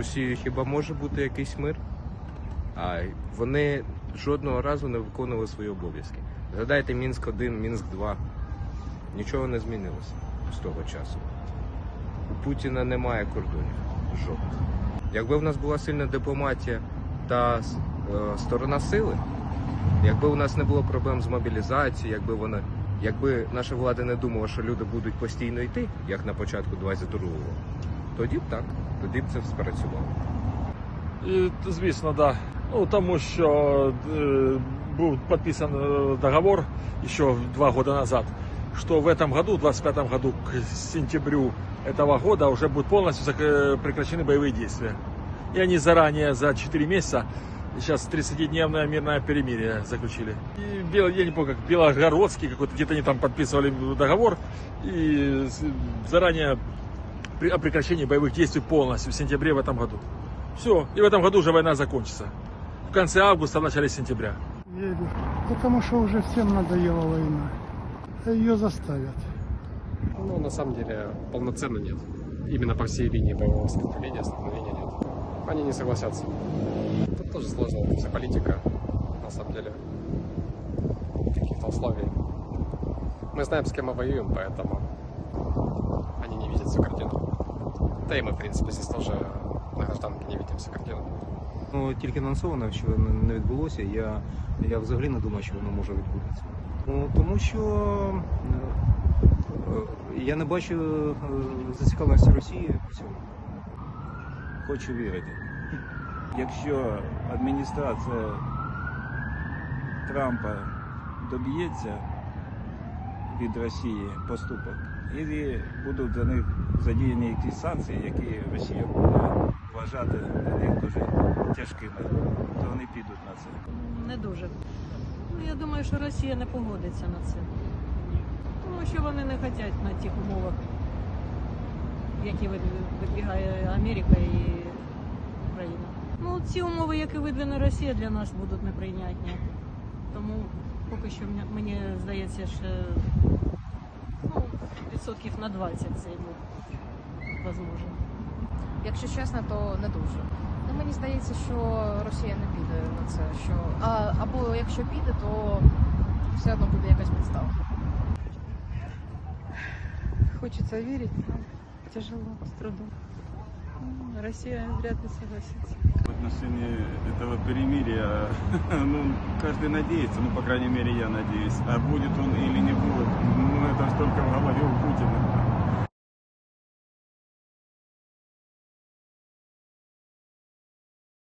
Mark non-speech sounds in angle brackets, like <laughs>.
Росією хіба може бути якийсь мир? А вони жодного разу не виконували свої обов'язки. Згадайте Мінськ 1, Мінськ 2. Нічого не змінилося з того часу. У Путіна немає кордонів жодних. Якби в нас була сильна дипломатія та е, сторона сили, якби у нас не було проблем з мобілізацією, якби вона, якби наша влада не думала, що люди будуть постійно йти, як на початку 22-го, тоді б так, тоді б це спрацювало. І, звісно, да. Ну тому що е, був підписан е, договор ще два года назад, что в этом году, в 25 году, к сентябрю этого года уже будут полностью зак- э, прекращены боевые действия. И они заранее, за 4 месяца, сейчас 30-дневное мирное перемирие заключили. И Бел- я не помню, как Белогородский какой-то, где-то они там подписывали договор и с- заранее при- о прекращении боевых действий полностью в сентябре в этом году. Все, и в этом году уже война закончится. В конце августа, в начале сентября. Верю. Потому что уже всем надоела война. Ее заставят. Ну, на самом деле, полноценно нет. Именно по всей линии боевого столкновения, столкновения нет. Они не согласятся. Тут тоже сложно, вся политика, на самом деле, каких-то условий. Мы знаем, с кем мы воюем, поэтому Да и мы, в принципе, здесь тоже на гражданке не видим всю картину. Ну, тільки анонсовано, що не- відбулося. Я, я взагалі не думаю, що воно може відбутися. Ну, тому що е, я не бачу е, зацікавленості Росії в цьому. Хочу вірити. Якщо адміністрація Трампа доб'ється від Росії поступок, і будуть за них задіяні якісь санкції, які Росія буде вважати для них дуже тяжкими, то вони підуть на це. Не дуже. Ну, я думаю, що Росія не погодиться на це. Тому що вони не хочуть на тих умовах, які вид- Америка і Україна. Ну, ці умови, які видвине Росія, для нас будуть неприйнятні. Тому поки що мені- здається, що ну, відсотків на 20 це буде можливо. Якщо чесно, то не дуже. Ну мені здається, що Росія не піде на це. Що а або якщо піде, то все одно буде якась підстава. Хочется верить, но тяжело, с трудом. Россия вряд ли согласится. В отношении этого перемирия, <laughs> ну, каждый надеется, ну, по крайней мере, я надеюсь. А будет он или не будет, ну, это ж только в голове у Путина.